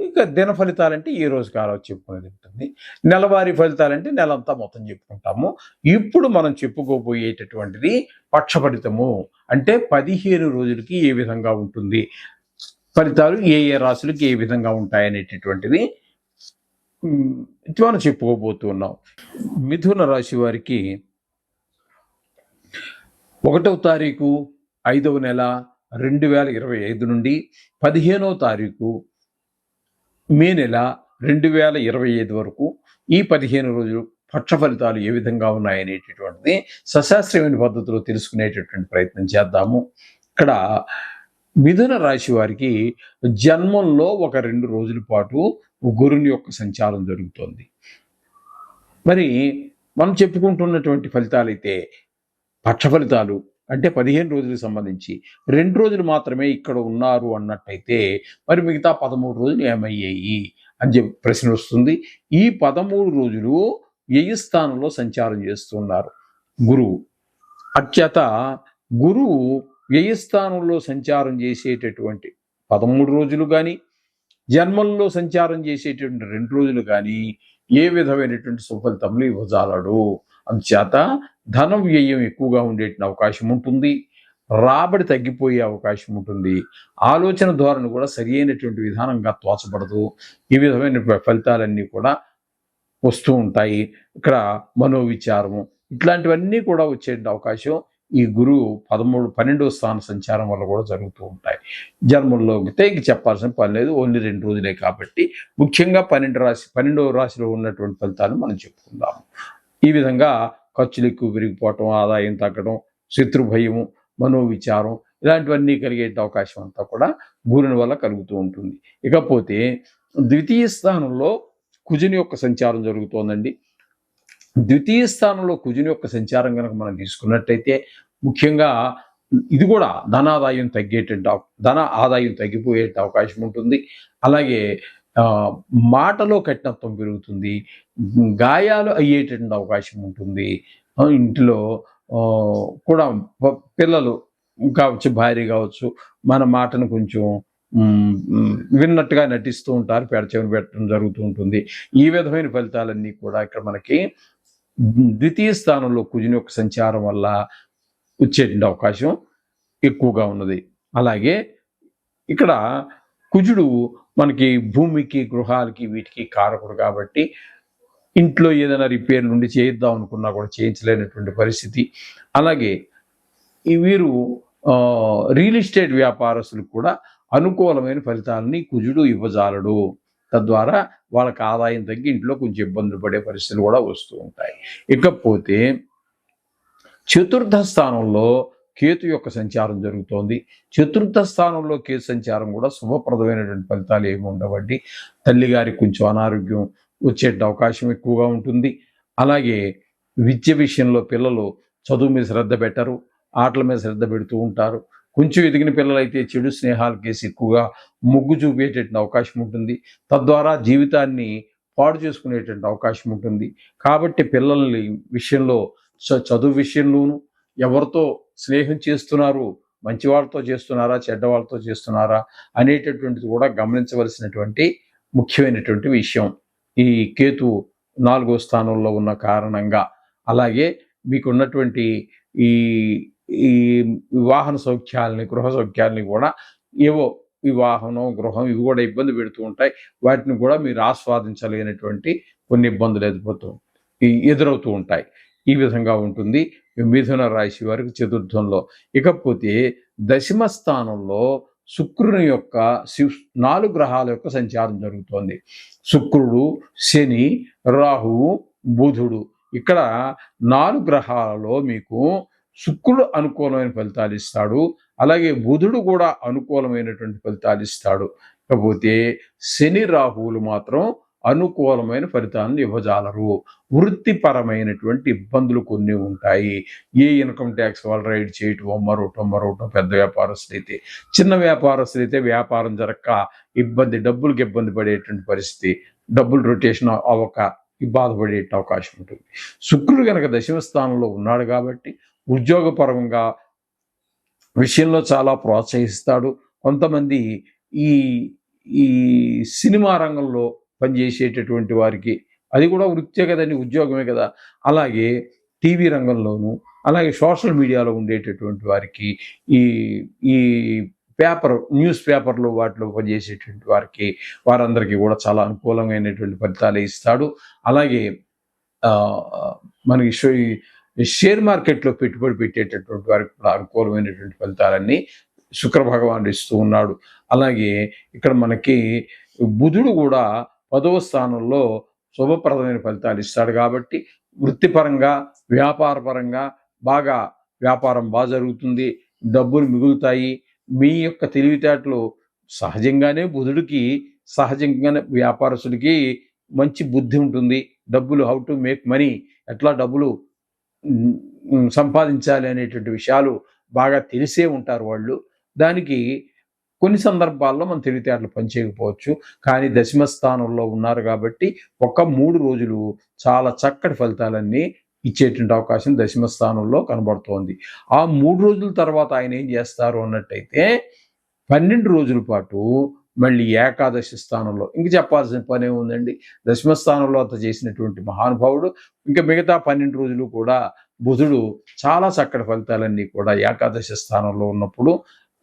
ఇంకా దిన ఫలితాలంటే ఏ రోజు కాలం చెప్పుకునేది ఉంటుంది. నెలవారీ ఫలితాలంటే నెలంతా మొత్తం చెప్పుకుంటాము. ఇప్పుడు మనం చెప్పుకోబోయేటటువంటిది పక్ష ఫలితము అంటే పదిహేను రోజులకి ఏ విధంగా ఉంటుంది? ఫలితాలు ఏ ఏ రాశులకి ఏ విధంగా ఉంటాయనేటటువంటిది ఉమ్, మనం చెప్పుకోబోతున్నాం మిథున రాశి వారికి ఒకటవ తారీఖు ఐదవ నెల రెండు వేల ఇరవై ఐదు నుండి పదిహేనవ తారీఖు మే నెల రెండు వేల ఇరవై ఐదు వరకు ఈ పదిహేను రోజులు పక్ష ఫలితాలు ఏ విధంగా ఉన్నాయనేటటువంటిది సశాస్త్రమైన పద్ధతిలో తెలుసుకునేటటువంటి ప్రయత్నం చేద్దాము. ఇక్కడ మిథున రాశి వారికి జన్మంలో ఒక రెండు రోజుల పాటు గురుని యొక్క సంచారం జరుగుతోంది. మరి మనం చెప్పుకుంటున్నటువంటి ఫలితాలైతే పక్ష ఫలితాలు అంటే పదిహేను రోజులకు సంబంధించి రెండు రోజులు మాత్రమే ఇక్కడ ఉన్నారు అన్నట్టయితే మరి మిగతా పదమూడు రోజులు ఏమయ్యాయి అని చెప్పి ప్రశ్న వస్తుంది. ఈ పదమూడు రోజులు వ్యయ స్థానంలో సంచారం చేస్తున్నారు? గురువు. అత్యత గురువు వ్యయ స్థానంలో సంచారం చేసేటటువంటి పదమూడు రోజులు కానీ జన్మల్లో సంచారం చేసేటువంటి రెండు రోజులు కానీ ఏ విధమైనటువంటి సుఫలితములు ఇవ్వజాలడు? అందుచేత ధన వ్యయం ఎక్కువగా ఉండే అవకాశం ఉంటుంది. రాబడి తగ్గిపోయే అవకాశం ఉంటుంది. ఆలోచన ధోరణి కూడా సరి అయినటువంటి విధానంగా తోచబడదు. ఈ విధమైన ఫలితాలన్నీ కూడా వస్తూ ఉంటాయి. ఇక్కడ మనోవిచారము ఇట్లాంటివన్నీ కూడా వచ్చే అవకాశం ఈ గురువు పదమూడు పన్నెండవ స్థాన సంచారం వల్ల కూడా జరుగుతూ ఉంటాయి. జన్మల్లో ఇంక చెప్పాల్సిన పని లేదు. ఓన్లీ రెండు రోజులే కాబట్టి ముఖ్యంగా పన్నెండు రాశి పన్నెండవ రాశిలో ఉన్నటువంటి ఫలితాలు మనం చెప్పుకుందాము. ఈ విధంగా ఖర్చులు ఎక్కువ పెరిగిపోవటం ఆదాయం తగ్గడం శత్రు మనోవిచారం ఇలాంటివన్నీ కలిగే అవకాశం అంతా కూడా గురుని వల్ల కలుగుతూ ఉంటుంది. ఇకపోతే ద్వితీయ స్థానంలో కుజుని యొక్క సంచారం జరుగుతోందండి. ద్వితీయ స్థానంలో కుజుని యొక్క సంచారం కనుక మనం తీసుకున్నట్టయితే ముఖ్యంగా ఇది కూడా ధనాదాయం తగ్గేటువంటి ధన ఆదాయం తగ్గిపోయేట అవకాశం ఉంటుంది. అలాగే మాటలో కఠినత్వం పెరుగుతుంది గాయాలు అయ్యేటటువంటి అవకాశం ఉంటుంది. ఇంటిలో కూడా పిల్లలు కావచ్చు భార్య కావచ్చు మన మాటను కొంచెం విన్నట్టుగా నటిస్తూ ఉంటారు పెడచెవిని పెట్టడం జరుగుతూ ఉంటుంది. ఈ విధమైన ఫలితాలన్నీ కూడా ఇక్కడ మనకి ద్వితీయ స్థానంలో కుజుని యొక్క సంచారం వల్ల వచ్చేటువంటి అవకాశం ఎక్కువగా ఉన్నది. అలాగే ఇక్కడ కుజుడు మనకి భూమికి గృహాలకి వీటికి కారకుడు కాబట్టి ఇంట్లో ఏదైనా రిపేర్లు ఉండి చేయిద్దాం అనుకున్నా కూడా చేయించలేనటువంటి పరిస్థితి. అలాగే వీరు రియల్ ఎస్టేట్ వ్యాపారస్తులకు కూడా అనుకూలమైన ఫలితాలని కుజుడు ఇవ్వజాలడు. తద్వారా వాళ్ళకి ఆదాయం తగ్గి ఇంట్లో కొంచెం ఇబ్బందులు పడే పరిస్థితులు కూడా వస్తూ ఉంటాయి. ఇకపోతే చతుర్థ స్థానంలో కేతు యొక్క సంచారం జరుగుతోంది. చతుర్థ స్థానంలో కేతు సంచారం కూడా శుభప్రదమైనటువంటి ఫలితాలు ఏమి ఉండవండి. తల్లిగారికి కొంచెం అనారోగ్యం వచ్చే అవకాశం ఎక్కువగా ఉంటుంది. అలాగే విద్య విషయంలో పిల్లలు చదువు మీద శ్రద్ధ పెట్టరు ఆటల మీద శ్రద్ధ పెడుతూ ఉంటారు. కొంచెం ఎదిగిన పిల్లలైతే చెడు స్నేహాల కేసు ఎక్కువగా మొగ్గు చూపేటటువంటి అవకాశం ఉంటుంది. తద్వారా జీవితాన్ని పాడు చేసుకునేటువంటి అవకాశం ఉంటుంది. కాబట్టి పిల్లల్ని విషయంలో చ- చదువు విషయంలోనూ ఎవరితో స్నేహం చేస్తున్నారు మంచి వాళ్ళతో చేస్తున్నారా చెడ్డ వాళ్ళతో చేస్తున్నారా అనేటటువంటిది కూడా గమనించవలసినటువంటి ముఖ్యమైనటువంటి విషయం. ఈ కేతు నాలుగో స్థానంలో ఉన్న కారణంగా. అలాగే మీకున్నటువంటి ఈ ఈ వాహన సౌఖ్యాలని గృహ సౌఖ్యాలని కూడా ఏవో ఈ వాహనం గృహం ఇవి కూడా ఇబ్బంది పెడుతూ ఉంటాయి. వాటిని కూడా మీరు ఆస్వాదించలేనటువంటి కొన్ని ఇబ్బందులు ఎదుర్కొతూ ఈ- ఎదురవుతూ ఉంటాయి. ఈ విధంగా ఉంటుంది. మిథున రాశి వారికి చతుర్థంలో. ఇకపోతే దశమ స్థానంలో శుక్రుని యొక్క శివ నాలుగు గ్రహాల యొక్క సంచారం జరుగుతోంది. శుక్రుడు శని రాహువు బుధుడు. ఇక్కడ నాలుగు గ్రహాలలో మీకు శుక్రుడు అనుకూలమైన ఫలితాలు ఇస్తాడు. అలాగే బుధుడు కూడా అనుకూలమైనటువంటి ఫలితాలు ఇస్తాడు. కాకపోతే శని రాహువులు మాత్రం అనుకూలమైన ఫలితాలను ఇవ్వజాలరు. వృత్తిపరమైనటువంటి ఇబ్బందులు కొన్ని ఉంటాయి. ఏ ఇన్కమ్ ట్యాక్స్ వాళ్ళు రైడ్ చేయటమో మరొకటో మరొకటో పెద్ద వ్యాపారస్తులు అయితే చిన్న వ్యాపారస్తులు అయితే వ్యాపారం జరగక ఇబ్బంది డబ్బులకు ఇబ్బంది పడేటువంటి పరిస్థితి డబ్బులు రొటేషన్ అవ్వక బాధపడే అవకాశం ఉంటుంది. శుక్రుడు కనుక దశమ స్థానంలో ఉన్నాడు కాబట్టి ఉద్యోగపరంగా విషయంలో చాలా ప్రోత్సహిస్తాడు. కొంతమంది ఈ ఈ సినిమా రంగంలో పనిచేసేటటువంటి వారికి. అది కూడా వృత్తే కదండి ఉద్యోగమే కదా. అలాగే టీవీ రంగంలోనూ అలాగే సోషల్ మీడియాలో ఉండేటటువంటి వారికి ఈ ఈ పేపర్ న్యూస్ పేపర్లు వాటిలో పనిచేసేటువంటి వారికి వారందరికీ కూడా చాలా అనుకూలమైనటువంటి ఫలితాలు ఇస్తాడు. అలాగే మనకి ఈ షేర్ మార్కెట్లో పెట్టుబడి పెట్టేటటువంటి వారికి కూడా అనుకూలమైనటువంటి ఫలితాలన్నీ శుక్ర భగవానుడు ఇస్తూ ఉన్నాడు. అలాగే ఇక్కడ మనకి బుధుడు కూడా పదవ స్థానంలో శుభప్రదమైన ఫలితాలు ఇస్తాడు కాబట్టి వృత్తిపరంగా వ్యాపారపరంగా బాగా వ్యాపారం బాగా జరుగుతుంది డబ్బులు మిగులుతాయి. మీ యొక్క తెలివితేటలు సహజంగానే బుధుడికి సహజంగానే వ్యాపారస్తుడికి మంచి బుద్ధి ఉంటుంది. డబ్బులు హౌ టు మేక్ మనీ ఎట్లా డబ్బులు సంపాదించాలి అనేటువంటి విషయాలు బాగా తెలిసే ఉంటారు వాళ్ళు. దానికి కొన్ని సందర్భాల్లో మనం తెలివితేటలు పనిచేయకపోవచ్చు. కానీ దశమ స్థానంలో ఉన్నారు కాబట్టి ఒక మూడు రోజులు చాలా చక్కటి ఫలితాలన్నీ ఇచ్చేటువంటి అవకాశం దశమ స్థానంలో కనబడుతోంది. ఆ మూడు రోజుల తర్వాత ఆయన ఏం చేస్తారు అన్నట్టయితే పన్నెండు రోజుల పాటు మళ్ళీ ఏకాదశి స్థానంలో ఇంక చెప్పాల్సిన పనే ఉందండి. దశమ స్థానంలో అంత చేసినటువంటి మహానుభావుడు ఇంకా మిగతా పన్నెండు రోజులు కూడా బుధుడు చాలా చక్కటి ఫలితాలన్నీ కూడా ఏకాదశి స్థానంలో ఉన్నప్పుడు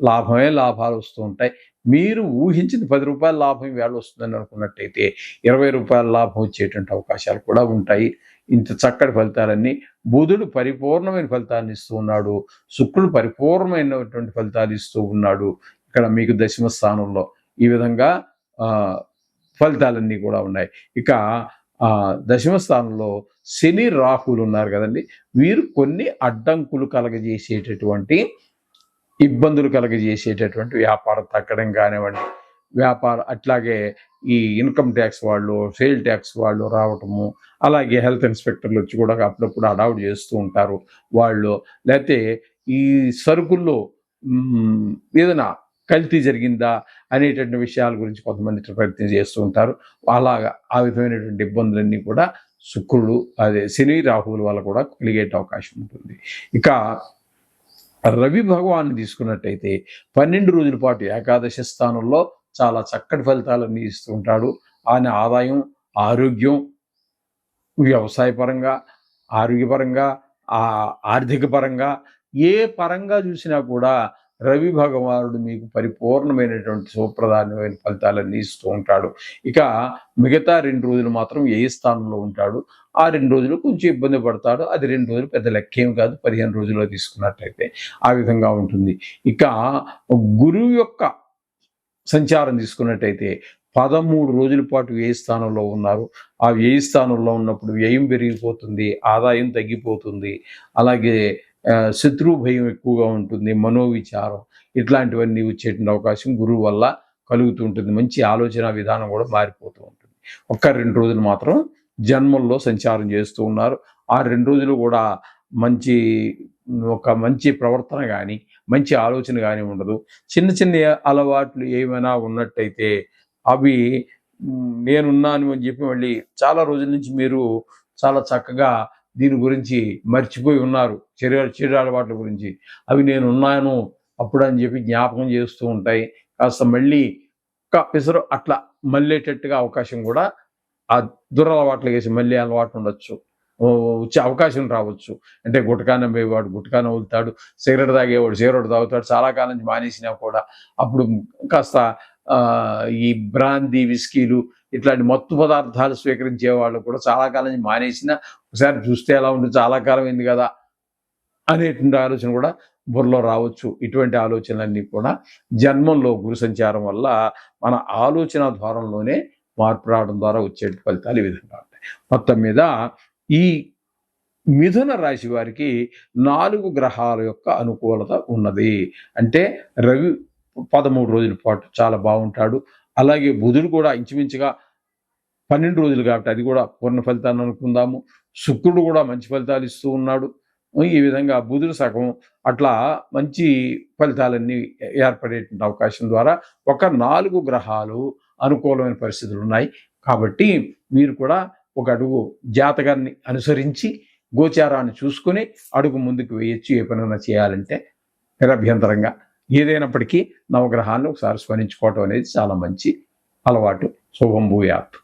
లాభమే లాభాలు వస్తూ ఉంటాయి. మీరు ఊహించిన పది రూపాయల లాభం వేళ వస్తుందని అనుకున్నట్టయితే ఇరవై రూపాయల లాభం వచ్చేటువంటి అవకాశాలు కూడా ఉంటాయి. ఇంత చక్కటి ఫలితాలన్నీ బుధుడు పరిపూర్ణమైన ఫలితాన్ని ఇస్తూ ఉన్నాడు. శుక్రుడు పరిపూర్ణమైనటువంటి ఫలితాలు ఇస్తూ ఉన్నాడు. ఇక్కడ మీకు దశమ స్థానంలో ఈ విధంగా ఫలితాలన్నీ కూడా ఉన్నాయి. ఇక దశమ స్థానంలో శని రాహులు ఉన్నారు కదండి. వీరు కొన్ని అడ్డంకులు కలగజేసేటటువంటి ఇబ్బందులు కలగజేసేటటువంటి వ్యాపారం తగ్గడం కానివ్వండి వ్యాపార అట్లాగే ఈ ఇన్కమ్ ట్యాక్స్ వాళ్ళు సేల్ ట్యాక్స్ వాళ్ళు రావటము అలాగే హెల్త్ ఇన్స్పెక్టర్లు వచ్చి కూడా అప్పుడప్పుడు అడావుట్ చేస్తూ ఉంటారు వాళ్ళు. లేకపోతే ఈ సరుకుల్లో ఏదైనా కల్తీ జరిగిందా అనేటువంటి విషయాల గురించి కొంతమంది ప్రయత్నం చేస్తూ ఉంటారు. అలాగా ఆ విధమైనటువంటి ఇబ్బందులన్నీ కూడా శుక్రుడు అదే శని రాహువుల వల్ల కూడా కలిగే అవకాశం ఉంటుంది. ఇక రవి భగవాన్ని తీసుకున్నట్టయితే పన్నెండు రోజుల పాటు ఏకాదశి స్థానంలో చాలా చక్కటి ఫలితాలన్నీ ఇస్తూ ఉంటాడు. ఆయన ఆదాయం ఆరోగ్యం వ్యవసాయపరంగా ఆరోగ్యపరంగా ఆ ఆర్థిక పరంగా ఏ పరంగా చూసినా కూడా రవి భగవానుడు మీకు పరిపూర్ణమైనటువంటి సుప్రధానమైన ఫలితాలన్నీ ఇస్తూ ఉంటాడు. ఇక మిగతా రెండు రోజులు మాత్రం ఏ స్థానంలో ఉంటాడు? ఆ రెండు రోజులు కొంచెం ఇబ్బంది పడతాడు. అది రెండు రోజులు పెద్ద లెక్కేం కాదు. పదిహేను రోజుల్లో తీసుకున్నట్టయితే ఆ విధంగా ఉంటుంది. ఇక గురువు యొక్క సంచారం తీసుకున్నట్టయితే పదమూడు రోజుల పాటు వ్యయ స్థానంలో ఉన్నారు? ఆ వ్యయ స్థానంలో ఉన్నప్పుడు వ్యయం పెరిగిపోతుంది. ఆదాయం తగ్గిపోతుంది. అలాగే ఆ, శత్రువు భయం ఎక్కువగా ఉంటుంది మనోవిచారం ఇట్లాంటివన్నీ వచ్చేటువంటి అవకాశం గురువు వల్ల కలుగుతూ ఉంటుంది. మంచి ఆలోచన విధానం కూడా మారిపోతూ ఉంటుంది. ఒక్క రెండు రోజులు మాత్రం జన్మల్లో సంచారం చేస్తూ ఉన్నారు. ఆ రెండు రోజులు కూడా మంచి ఒక మంచి ప్రవర్తన కానీ మంచి ఆలోచన కానీ ఉండదు. చిన్న చిన్న అలవాట్లు ఏమైనా ఉన్నట్టయితే అవి నేనున్నాను అని చెప్పి మళ్ళీ చాలా రోజుల నుంచి మీరు చాలా చక్కగా దీని గురించి మర్చిపోయి ఉన్నారు. చెడు చెడు అలవాట్ల గురించి. అవి నేను ఉన్నాను అప్పుడు అని చెప్పి జ్ఞాపకం చేస్తూ ఉంటాయి. కాస్త మళ్ళీ ఒక్క పిసరు అట్లా మళ్ళేటట్టుగా అవకాశం కూడా ఆ దురలవాట్లు వేసి మళ్ళీ అలవాటు ఉండొచ్చు. వచ్చే అవకాశం రావచ్చు. అంటే గుటకా పోయేవాడు గుటకా వదులుతాడు సిగరెట్ తాగేవాడు సిగరెట్ తాగుతాడు చాలా కాలం నుంచి మానేసినా కూడా అప్పుడు కాస్త ఈ బ్రాందీ విస్కీలు ఇట్లాంటి మత్తు పదార్థాలు స్వీకరించే వాళ్ళు కూడా చాలా కాలం మానేసిన ఒకసారి చూస్తే ఎలా ఉంటుంది చాలా కాలం అయింది కదా అనేటువంటి ఆలోచన కూడా బుర్రలో రావచ్చు. ఇటువంటి ఆలోచనలన్నీ కూడా జన్మంలో గురు సంచారం వల్ల మన ఆలోచన ద్వారంలోనే మార్పు రావడం ద్వారా వచ్చే ఫలితాలు ఈ విధంగా ఉంటాయి. మొత్తం మీద ఈ మిథున రాశి వారికి నాలుగు గ్రహాల యొక్క అనుకూలత ఉన్నది. అంటే రవి పదమూడు రోజుల పాటు చాలా బాగుంటాడు. అలాగే బుధుడు కూడా ఇంచుమించుగా పన్నెండు రోజులు కాబట్టి అది కూడా పూర్ణ ఫలితాన్ని అనుకుందాము. శుక్రుడు కూడా మంచి ఫలితాలు ఇస్తూ ఉన్నాడు. ఈ విధంగా బుధుడు సగం అట్లా మంచి ఫలితాలన్నీ ఏర్పడేటువంటి అవకాశం ద్వారా ఒక నాలుగు గ్రహాలు అనుకూలమైన పరిస్థితులు ఉన్నాయి. కాబట్టి మీరు కూడా ఒక అడుగు జాతకాన్ని అనుసరించి గోచారాన్ని చూసుకుని అడుగు ముందుకు వేయచ్చు. ఏ పనైనా చేయాలంటే నిరభ్యంతరంగా ఏదైనప్పటికీ నవగ్రహాలను ఒకసారి స్మరించుకోవటం అనేది చాలా మంచి అలవాటు. శుభం భూయాత్.